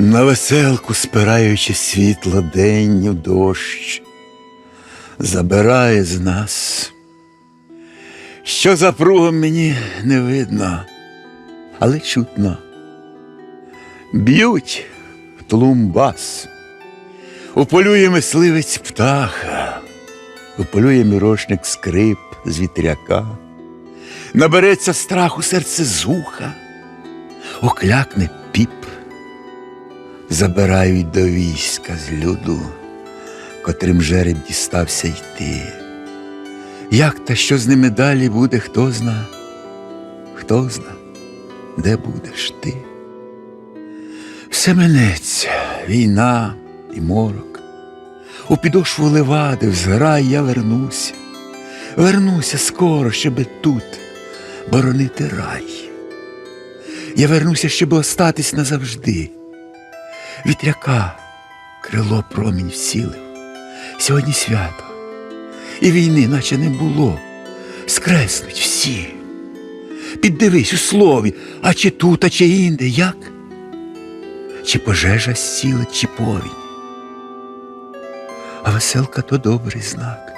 На веселку спираючи світло день у дощ, забирає з нас. Що за пругом мені не видно, але чутно. Б'ють в тлумбас, уполює мисливець птаха, уполює мірошник скрип з вітряка, набереться страху серце зуха, оклякне забирають до війська з люду, котрим жереб дістався йти. Як та що з ними далі буде, хто зна, хто зна, де будеш ти? Все минеться, війна і морок. У підошву левади взграй я вернуся, вернуся скоро, щоби тут боронити рай. Я вернуся, щоб остатись назавжди. Вітряка крило промінь всілив. Сьогодні свято, і війни, наче не було. Скреснуть всі. Піддивись у слові, а чи тут, а чи інде, як? Чи пожежа сіла, чи повінь. А веселка то добрий знак.